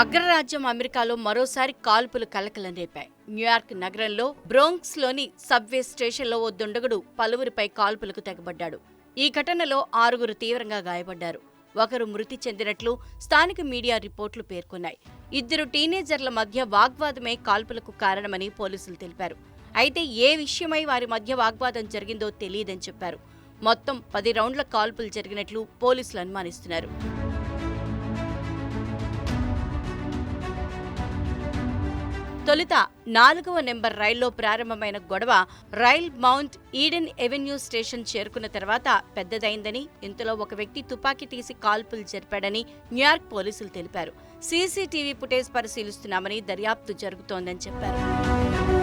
అగ్రరాజ్యం అమెరికాలో మరోసారి కాల్పులు కలకలం రేపాయి న్యూయార్క్ నగరంలో బ్రోంక్స్లోని సబ్వే స్టేషన్లో ఓ దుండగుడు పలువురిపై కాల్పులకు తెగబడ్డాడు. ఈ ఘటనలో ఆరుగురు తీవ్రంగా గాయపడ్డారు. ఒకరు మృతి చెందినట్లు స్థానిక మీడియా రిపోర్ట్లు పేర్కొన్నాయి. ఇద్దరు టీనేజర్ల మధ్య వాగ్వాదమే కాల్పులకు కారణమని పోలీసులు తెలిపారు. అయితే ఏ విషయమై వారి మధ్య వాగ్వాదం జరిగిందో తెలియదని చెప్పారు. మొత్తం పది రౌండ్ల కాల్పులు జరిగినట్లు పోలీసులు అనుమానిస్తున్నారు. తొలుత నాలుగవ నెంబర్ రైల్లో ప్రారంభమైన గొడవ rail Mount Eden Avenue station చేరుకున్న తర్వాత పెద్దదైందని ఇంతలో ఒక వ్యక్తి తుపాకీ తీసి కాల్పులు జరిపాడని న్యూయార్క్ పోలీసులు తెలిపారు. సీసీటీవీ ఫుటేజ్ పరిశీలిస్తున్నామని దర్యాప్తు జరుగుతోందని చెప్పారు.